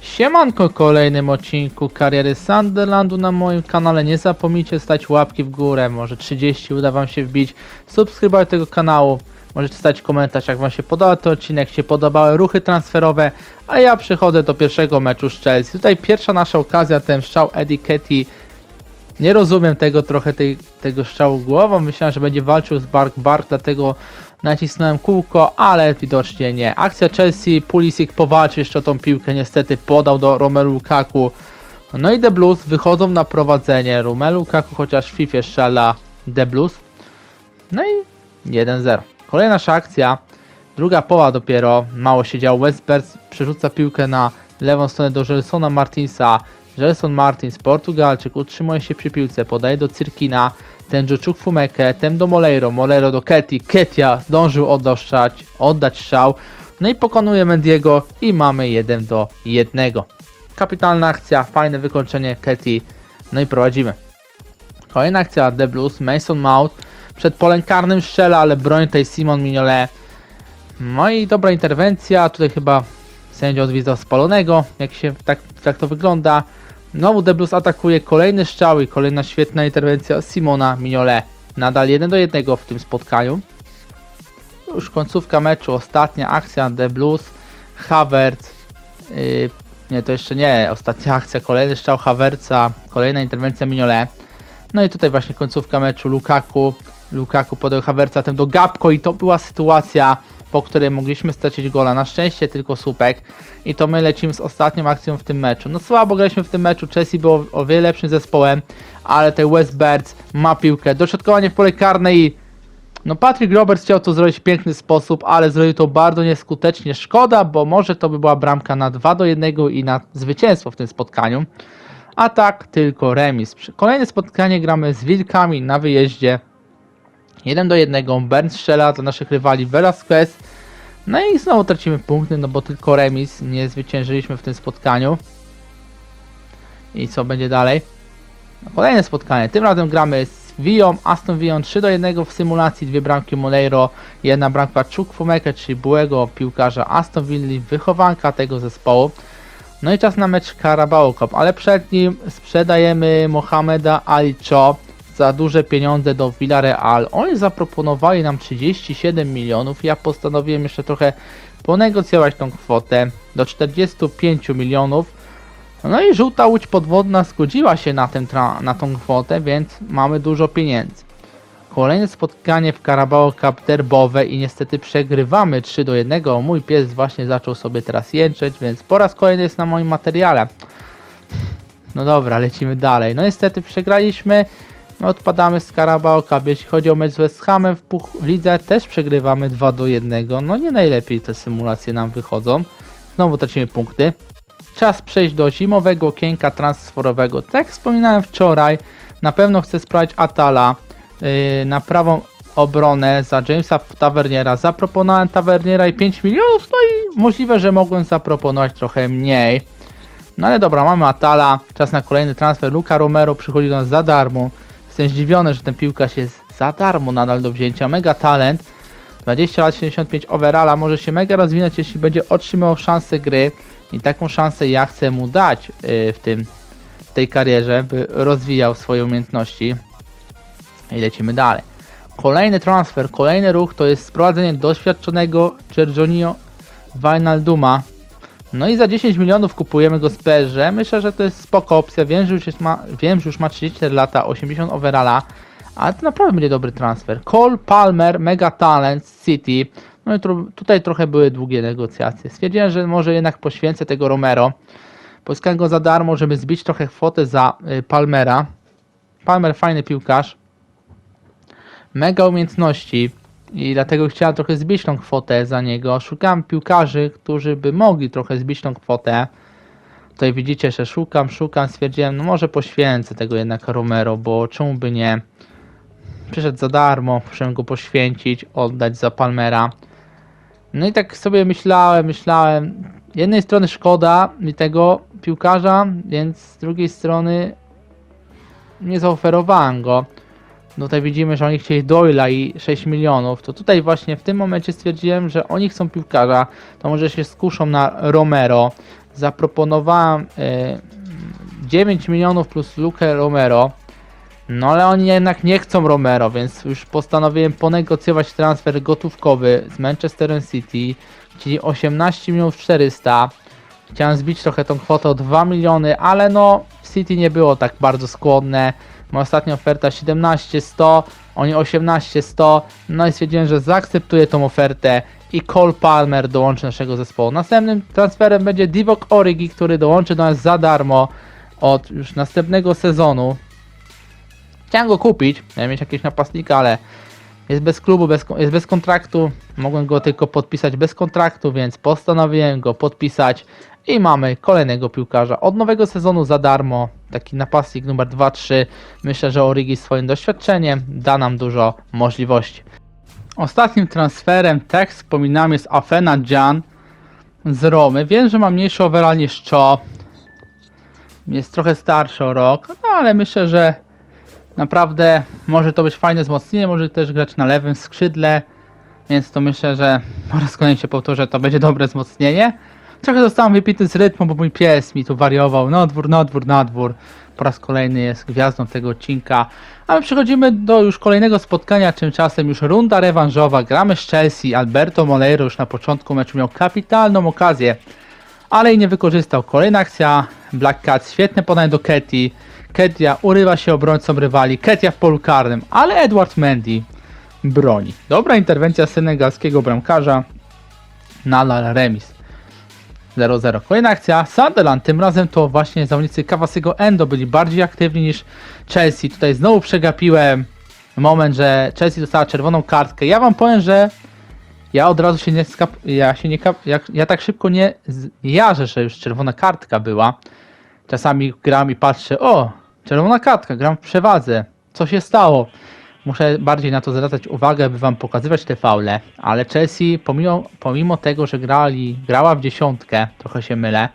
Siemanko, kolejnym odcinku kariery Sunderlandu na moim kanale. Nie zapomnijcie stać łapki w górę, może 30 uda wam się wbić, subskrybować tego kanału. Możecie stać komentarz, jak wam się podobał ten odcinek, się podobały ruchy transferowe, a ja przechodzę do pierwszego meczu z Chelsea. Tutaj pierwsza nasza okazja, ten strzał Eddie Ketty. Nie rozumiem tego trochę tej, tego strzału głową. Myślałem, że będzie walczył z Bark Bark, dlatego nacisnąłem kółko, ale widocznie nie. Akcja Chelsea, Pulisic powalczył jeszcze o tą piłkę, niestety podał do Romelu Lukaku. No i The Blues wychodzą na prowadzenie. Romelu Lukaku chociaż w FIFA strzela The Blues. No i 1-0. Kolejna nasza akcja, druga poła dopiero, mało się działo. Westbers przerzuca piłkę na lewą stronę do Gelsona Martinsa. Gelson Martins, Portugalczyk, utrzymuje się przy piłce, podaje do Cyrkina, ten Dżuczuk Fumeke, ten do Moleiro, Moleiro do Ketty, Ketia zdążył oddać, oddać strzał, no i pokonuje Mendiego i mamy 1 do 1. Kapitalna akcja, fajne wykończenie Ketty, no i prowadzimy. Kolejna akcja The Blues, Mason Mount przed polem karnym strzela, ale broń tej Simon Mignolet. No i dobra interwencja, tutaj chyba sędzia odwiedzał spalonego, jak się tak, tak to wygląda. Znowu The Blues atakuje kolejny strzał i kolejna świetna interwencja Simona Mignolet. Nadal 1 do 1 w tym spotkaniu. Już końcówka meczu, ostatnia akcja The Blues, Havertz, yy, nie to jeszcze nie, ostatnia akcja, kolejny strzał Havertza, kolejna interwencja Mignolet. No i tutaj właśnie końcówka meczu Lukaku, Lukaku podał Havertza tym do Gapko i to była sytuacja, po której mogliśmy stracić gola. Na szczęście tylko słupek i to my lecimy z ostatnią akcją w tym meczu. No słabo graliśmy w tym meczu, Chelsea było o wiele lepszym zespołem, ale tutaj West Birds ma piłkę, dośrodkowanie w pole karne i no Patrick Roberts chciał to zrobić w piękny sposób, ale zrobił to bardzo nieskutecznie. Szkoda, bo może to by była bramka na 2 do 1 i na zwycięstwo w tym spotkaniu. A tak tylko remis. Kolejne spotkanie gramy z Wilkami na wyjeździe. 1 do 1. Bern strzela dla naszych rywali Velasquez. No i znowu tracimy punkty, no bo tylko remis. Nie zwyciężyliśmy w tym spotkaniu. I co będzie dalej? No, Kolejne spotkanie. Tym razem gramy z Villą, Aston Villą 3 do 1 w symulacji. Dwie bramki Moleiro, jedna bramka Czukfumeke, czyli byłego piłkarza Aston Villa, wychowanka tego zespołu. No i czas na mecz Carabao Cup, ale przed nim sprzedajemy Mohameda Ali Cho za duże pieniądze do Villarreal. Oni zaproponowali nam 37 milionów. Ja postanowiłem jeszcze trochę ponegocjować tą kwotę do 45 milionów. No i żółta łódź podwodna zgodziła się na, tra- na tą kwotę, więc mamy dużo pieniędzy. Kolejne spotkanie w Carabao Cup derbowe i niestety przegrywamy 3 do 1. Mój pies właśnie zaczął sobie teraz jęczeć, więc po raz kolejny jest na moim materiale. No dobra, lecimy dalej. No niestety przegraliśmy. Odpadamy z Carabao Cup. Jeśli chodzi o mecz z West Hamem w, puch- lidze, też przegrywamy 2 do 1. No nie najlepiej te symulacje nam wychodzą. Znowu tracimy punkty. Czas przejść do zimowego okienka transferowego. Tak jak wspominałem wczoraj, na pewno chcę sprawdzić Atala yy, na prawą obronę za Jamesa Taverniera. Zaproponowałem Taverniera i 5 milionów, no i możliwe, że mogłem zaproponować trochę mniej. No ale dobra, mamy Atala, czas na kolejny transfer. Luka Romero przychodzi do nas za darmo. Jestem zdziwiony, że ten piłkarz jest za darmo nadal do wzięcia. Mega talent. 20 lat, 75 overalla, może się mega rozwinąć, jeśli będzie otrzymał szansę gry. I taką szansę ja chcę mu dać yy, w tym w tej karierze, by rozwijał swoje umiejętności. I lecimy dalej. Kolejny transfer, kolejny ruch to jest sprowadzenie doświadczonego Giorgionio Wijnalduma. No i za 10 milionów kupujemy go z PSG. Myślę, że to jest spoko opcja. Wiem, że już, jest ma, wiem, że już ma 34 lata, 80 overalla, ale to naprawdę będzie dobry transfer. Cole Palmer, mega talent City. No i tru, tutaj trochę były długie negocjacje. Stwierdziłem, że może jednak poświęcę tego Romero. Pozyskałem go za darmo, żeby zbić trochę kwotę za y, Palmera. Palmer fajny piłkarz. Mega umiejętności i dlatego chciałem trochę zbić tą kwotę za niego. Szukałem piłkarzy, którzy by mogli trochę zbić tą kwotę. Tutaj widzicie, że szukam, szukam, stwierdziłem, no może poświęcę tego jednak Romero, bo czemu by nie. Przyszedł za darmo, muszę go poświęcić, oddać za Palmera. No i tak sobie myślałem, myślałem. Jednej strony szkoda mi tego piłkarza, więc z drugiej strony nie zaoferowałem go. No tutaj widzimy, że oni chcieli Doyla i 6 milionów. To tutaj właśnie w tym momencie stwierdziłem, że oni chcą piłkarza. To może się skuszą na Romero. zaproponowałem e, 9 milionów plus Luke Romero. No ale oni jednak nie chcą Romero, więc już postanowiłem ponegocjować transfer gotówkowy z Manchester City, czyli 18 milionów 400. Chciałem zbić trochę tą kwotę o 2 miliony, ale no City nie było tak bardzo skłonne. Moja ostatnia oferta 17 100, oni 18 100. No i stwierdziłem, że zaakceptuję tą ofertę i Cole Palmer dołączy do naszego zespołu. Następnym transferem będzie Divock Origi, który dołączy do nas za darmo od już następnego sezonu. Chciałem go kupić, miałem mieć jakiegoś napastnika, ale jest bez klubu, bez, jest bez kontraktu. Mogłem go tylko podpisać bez kontraktu, więc postanowiłem go podpisać i mamy kolejnego piłkarza od nowego sezonu za darmo. Taki napastnik numer 2-3. Myślę, że Origi swoim doświadczeniem da nam dużo możliwości. Ostatnim transferem, tak jak wspominałem, jest Afena Jan z Romy. Wiem, że ma mniejszy overall niż Cho. Jest trochę starszy o rok, no ale myślę, że naprawdę może to być fajne wzmocnienie, może też grać na lewym skrzydle, więc to myślę, że po raz kolejny się powtórzę, to będzie dobre wzmocnienie. Trochę zostałem wypity z rytmu, bo mój pies mi tu wariował, no dwór, no dwór, na dwór. Po raz kolejny jest gwiazdą tego odcinka. A my przechodzimy do już kolejnego spotkania, tymczasem już runda rewanżowa. Gramy z Chelsea, Alberto Moleiro już na początku meczu miał kapitalną okazję, ale jej nie wykorzystał. Kolejna akcja, Black Cat, świetne podanie do Ketty. Ketia urywa się obrońcą rywali, Ketia w polu karnym, ale Edward Mendy broni. Dobra interwencja senegalskiego bramkarza, nadal remis. 0-0. Kolejna akcja, Sunderland, tym razem to właśnie zawodnicy Kawasiego Endo byli bardziej aktywni niż Chelsea. Tutaj znowu przegapiłem moment, że Chelsea dostała czerwoną kartkę. Ja wam powiem, że ja od razu się nie skap... ja się nie kap... ja, ja tak szybko nie jarzę, że już czerwona kartka była. Czasami gram i patrzę, o, czerwona kartka, gram w przewadze. Co się stało? Muszę bardziej na to zwracać uwagę, by wam pokazywać te faule, ale Chelsea pomimo, pomimo tego, że grali, grała w dziesiątkę, trochę się mylę,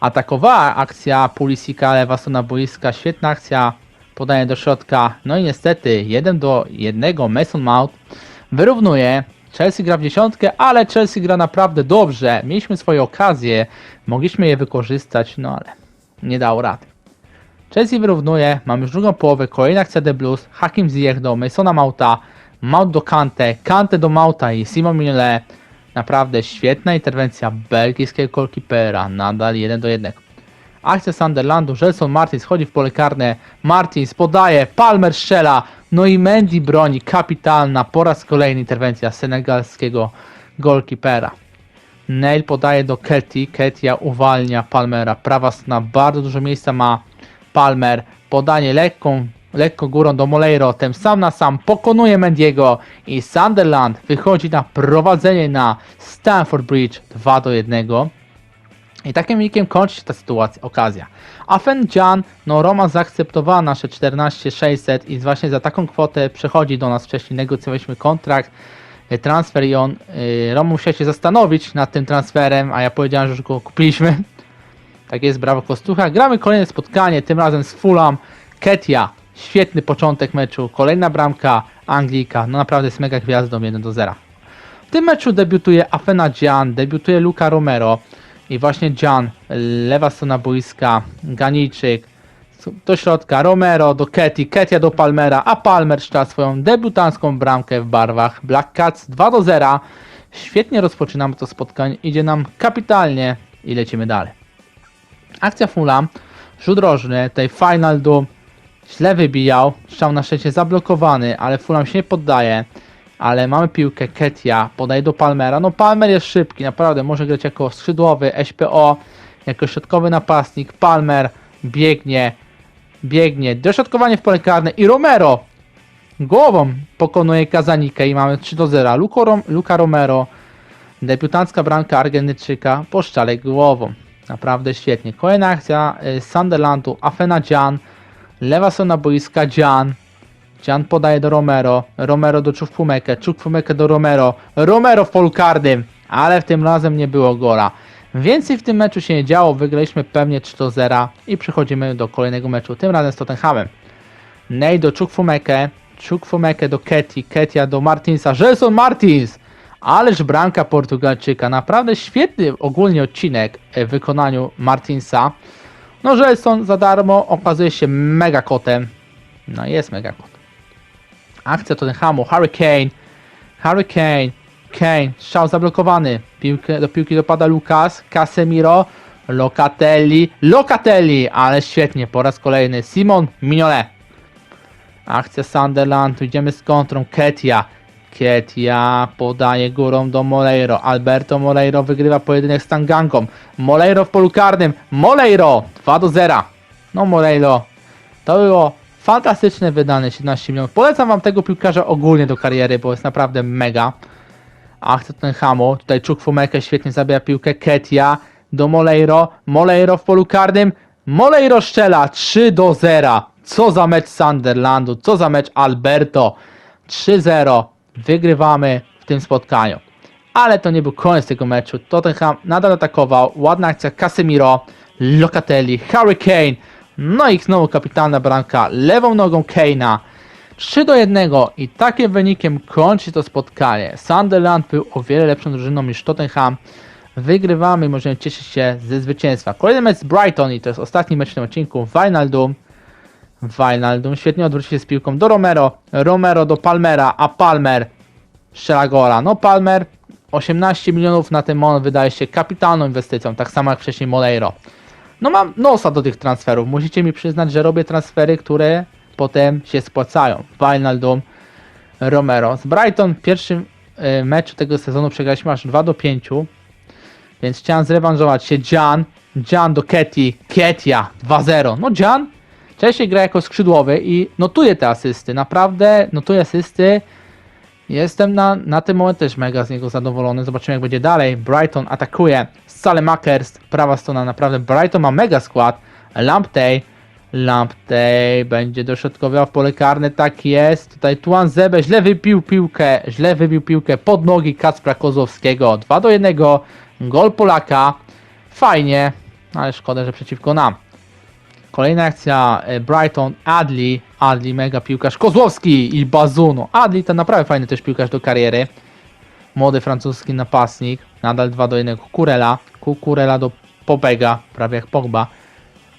atakowała akcja Pulisika, lewa strona boiska, świetna akcja, podanie do środka, no i niestety 1 do 1 Mason Mount wyrównuje, Chelsea gra w dziesiątkę, ale Chelsea gra naprawdę dobrze, mieliśmy swoje okazje, mogliśmy je wykorzystać, no ale nie dało rady. Chelsea wyrównuje, mamy już drugą połowę, kolejna akcja The Blues, Hakim Ziyech do Masona Mauta, Mount do Kante, Kante do Mauta i Simon Mignolet. Naprawdę świetna interwencja belgijskiego goalkeepera, nadal 1 do 1. Akcja Sunderlandu, Gelson Martins wchodzi w pole karne, Martins podaje, Palmer strzela, no i Mendy broni, kapitalna, po raz kolejny interwencja senegalskiego goalkeepera. Neil podaje do Ketty, Ketia uwalnia Palmera, prawa strona, bardzo dużo miejsca ma Palmer, podanie lekką, lekko górą do Moleiro, ten sam na sam pokonuje Mendiego i Sunderland wychodzi na prowadzenie na Stamford Bridge 2 do 1. I takim wynikiem kończy się ta sytuacja, okazja. Afen Jan, no Roma zaakceptowała nasze 14600 i właśnie za taką kwotę przechodzi do nas. Wcześniej negocjowaliśmy kontrakt, y, transfer i on, y, Roma musiał się zastanowić nad tym transferem, a ja powiedziałem, że już go kupiliśmy. Tak jest, brawo Kostucha. Gramy kolejne spotkanie, tym razem z Fulham. Ketia, świetny początek meczu, kolejna bramka Anglika, no naprawdę jest mega gwiazdą 1 do 0. W tym meczu debiutuje Afena Gian, debiutuje Luka Romero i właśnie Gian, lewa strona boiska, Ganijczyk, do środka, Romero do Keti, Ketia do Palmera, a Palmer strzela swoją debiutancką bramkę w barwach Black Cats 2 do 0. Świetnie rozpoczynamy to spotkanie, idzie nam kapitalnie i lecimy dalej. Akcja Fulham, rzut rożny, tutaj Final do źle wybijał, strzał na szczęście zablokowany, ale Fulham się nie poddaje. Ale mamy piłkę, Ketia podaje do Palmera. No Palmer jest szybki, naprawdę może grać jako skrzydłowy, SPO, jako środkowy napastnik. Palmer biegnie, biegnie, dośrodkowanie w pole karne i Romero głową pokonuje Kazanikę i mamy 3 do 0. Luka, Rom, Luka Romero, debiutancka bramka Argentyczyka, po głową. Naprawdę świetnie. Kolejna akcja y, Sunderlandu, Afena Jan, lewa strona boiska Jan. Jan podaje do Romero, Romero do Czufpumekę, Czufpumekę do Romero, Romero w polu karnym, ale w tym razem nie było gola. Więcej w tym meczu się nie działo, wygraliśmy pewnie 3 do 0 i przechodzimy do kolejnego meczu, tym razem z Tottenhamem. Ney do Czukfumekę, Czukfumekę do Keti, Ketia do Martinsa, Gelson Martins! Ależ bramka Portugalczyka, naprawdę świetny ogólnie odcinek w wykonaniu Martinsa. No Gelson za darmo okazuje się mega kotem. No jest mega kot. Akcja Tottenhamu, Harry Kane, Harry Kane, strzał zablokowany. Piłkę, do piłki dopada Lucas, Casemiro, Locatelli, Locatelli, ale świetnie, po raz kolejny Simon Mignolet. Akcja Sunderland, idziemy z kontrą, Ketia. Ketia podaje górą do Moleiro. Alberto Moleiro wygrywa pojedynek z Tangangą. Moleiro w polu karnym. Moleiro 2 do 0. No Moleiro, to było fantastyczne wydane 17 milionów. Polecam wam tego piłkarza ogólnie do kariery, bo jest naprawdę mega. Akcja Tottenhamu. Tutaj Chukwuemeke świetnie zabija piłkę. Ketia do Moleiro. Moleiro w polu karnym. Moleiro szczela 3 do 0. Co za mecz Sunderlandu, co za mecz Alberto. 3-0. Wygrywamy w tym spotkaniu. Ale to nie był koniec tego meczu. Tottenham nadal atakował. Ładna akcja Casemiro, Locatelli, Harry Kane. No i znowu kapitalna bramka lewą nogą Kane'a. 3 do 1 i takim wynikiem kończy to spotkanie. Sunderland był o wiele lepszą drużyną niż Tottenham. Wygrywamy i możemy cieszyć się ze zwycięstwa. Kolejny mecz z Brighton i to jest ostatni mecz w tym odcinku. Wijnaldum. Wijnaldum świetnie odwrócił się z piłką do Romero. Romero do Palmera, a Palmer strzela gola. No Palmer 18 milionów na ten moment wydaje się kapitalną inwestycją, tak samo jak wcześniej Moleiro. No mam nosa do tych transferów. Musicie mi przyznać, że robię transfery, które potem się spłacają. Wijnaldum, Romero. Z Brighton w pierwszym y, meczu tego sezonu przegraliśmy aż 2 do 5. Więc chciałem zrewanżować się. Jan, Jan do Keti, Ketia 2-0. No Jan wcześniej gra jako skrzydłowy i notuje te asysty. Naprawdę notuje asysty. Jestem na, na ten moment też mega z niego zadowolony. Zobaczymy jak będzie dalej. Brighton atakuje. Salemakers, prawa strona. Naprawdę Brighton ma mega skład. Lamptey. Lamptey będzie dośrodkowiał w pole karne. Tak jest. Tutaj Tuan Zebe źle wypił piłkę. Źle wybił piłkę pod nogi Kacpra Kozłowskiego. 2 do 1. Gol Polaka. Fajnie. Ale szkoda, że przeciwko nam. Kolejna akcja e, Brighton, Adli, Adli mega piłkarz, Kozłowski i Bazuno. Adli to naprawdę fajny też piłkarz do kariery. Młody francuski napastnik, nadal 2 do 1 Kukurela, Kukurela do Pobega, prawie jak Pogba.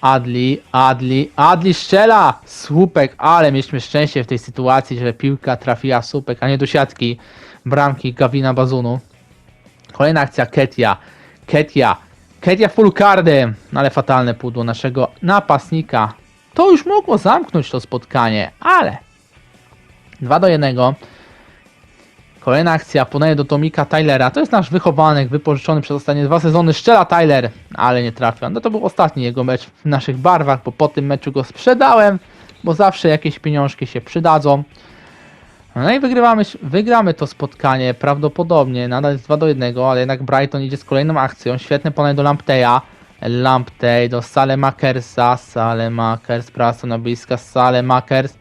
Adli, Adli, Adli strzela! Słupek, ale mieliśmy szczęście w tej sytuacji, że piłka trafiła słupek, a nie do siatki bramki Gawina Bazunu. Kolejna akcja Ketia, Ketia, Ketia polu karnym, no ale fatalne pudło naszego napastnika. To już mogło zamknąć to spotkanie, ale 2 do 1. Kolejna akcja, podaje do Tomika Tylera. To jest nasz wychowanek, wypożyczony przez ostatnie dwa sezony. Szczela Tyler, ale nie trafił. No to był ostatni jego mecz w naszych barwach, bo po tym meczu go sprzedałem, bo zawsze jakieś pieniążki się przydadzą. No i wygrywamy, wygramy to spotkanie prawdopodobnie, nadal jest 2 do 1, ale jednak Brighton idzie z kolejną akcją. Świetny podanie do Lampteja. Lamptej do Salemakersa. Salemakers, prawa stanowiska, Salemakers.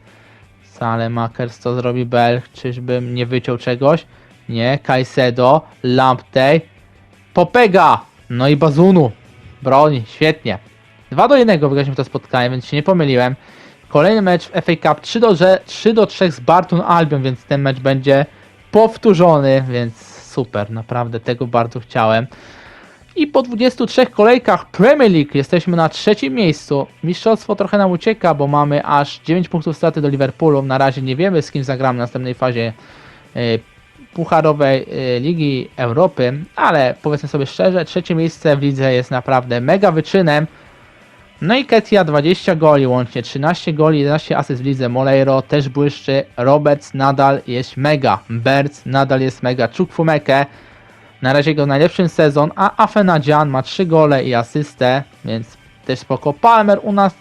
Salemakers, co zrobi Belg? Czyżbym nie wyciął czegoś? Nie, Kajsedo, Lamptej. Popega! No i Bazunu. Broni, świetnie. 2 do 1 wygraliśmy to spotkanie, więc się nie pomyliłem. Kolejny mecz w FA Cup 3 do, 3 do 3 z Barton Albion, więc ten mecz będzie powtórzony, więc super, naprawdę tego bardzo chciałem. I po 23 kolejkach Premier League jesteśmy na trzecim miejscu. Mistrzostwo trochę nam ucieka, bo mamy aż 9 punktów straty do Liverpoolu. Na razie nie wiemy z kim zagramy w następnej fazie e, Pucharowej e, Ligi Europy, ale powiedzmy sobie szczerze, trzecie miejsce w lidze jest naprawdę mega wyczynem. No i Ketia 20 goli łącznie, 13 goli, 11 asyst w lidze. Moleiro też błyszczy, Roberts nadal jest mega, Berts nadal jest mega, Chukwumeke na razie jego najlepszy sezon, a Afenadzian ma 3 gole i asystę, więc też spoko. Palmer u nas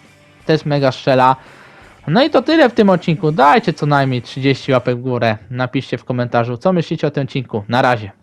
też mega strzela. No i to tyle w tym odcinku. Dajcie co najmniej 30 łapek w górę. Napiszcie w komentarzu, co myślicie o tym odcinku. Na razie.